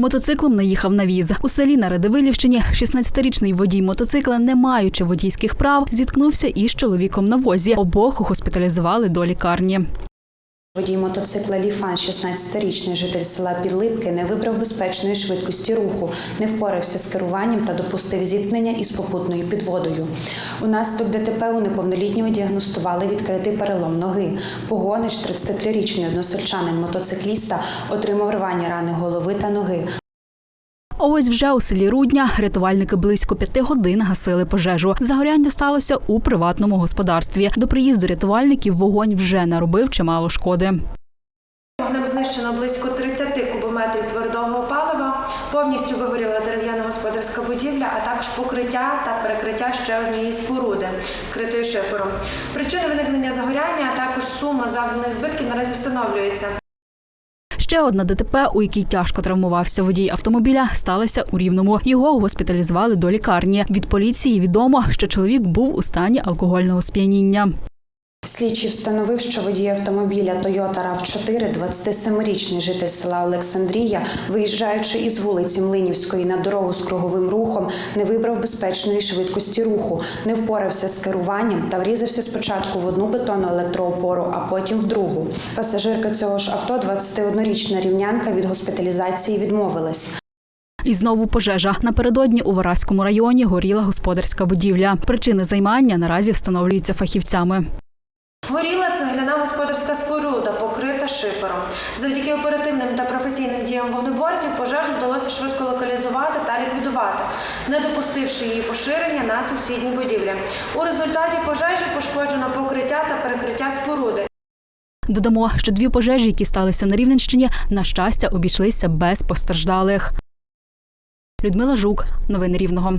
Мотоциклом наїхав на віз. У селі на Радивилівщині 16-річний водій мотоцикла, не маючи водійських прав, зіткнувся із чоловіком на возі. Обох госпіталізували до лікарні. Водій мотоцикла Ліфан, 16-річний житель села Підлипки, не вибрав безпечної швидкості руху, не впорався з керуванням та допустив зіткнення із попутною підводою. Унаслідок ДТП у неповнолітнього діагностували відкритий перелом ноги. Погонич, 33-річний односельчанин мотоцикліста, отримав рвані рани голови та ноги. Ось вже у селі Рудня рятувальники близько п'яти годин гасили пожежу. Загоряння сталося у приватному господарстві. До приїзду рятувальників вогонь вже наробив чимало шкоди. Вогнем знищено близько 30 кубометрів твердого палива. Повністю вигоріла дерев'яна господарська будівля, а також покриття та перекриття ще однієї споруди, вкритої шифером. Причини виникнення загоряння, а також сума завданих збитків наразі встановлюється. Ще одна ДТП, у якій тяжко травмувався водій автомобіля, сталася у Рівному. Його госпіталізували до лікарні. Від поліції відомо, що чоловік був у стані алкогольного сп'яніння. Слідчий встановив, що водій автомобіля Toyota RAV4, 27-річний житель села Олександрія, виїжджаючи із вулиці Млинівської на дорогу з круговим рухом, не вибрав безпечної швидкості руху, не впорався з керуванням та врізався спочатку в одну бетонну електроопору, а потім в другу. Пасажирка цього ж авто, 21-річна рівнянка, від госпіталізації відмовилась. І знову пожежа. Напередодні у Вараському районі горіла господарська будівля. Причини займання наразі встановлюються фахівцями. Горіла цегляна господарська споруда, покрита шифером. Завдяки оперативним та професійним діям вогнеборців пожежу вдалося швидко локалізувати та ліквідувати, не допустивши її поширення на сусідні будівлі. У результаті пожежі пошкоджено покриття та перекриття споруди. Додамо, що дві пожежі, які сталися на Рівненщині, на щастя, обійшлися без постраждалих. Людмила Жук, новини Рівного.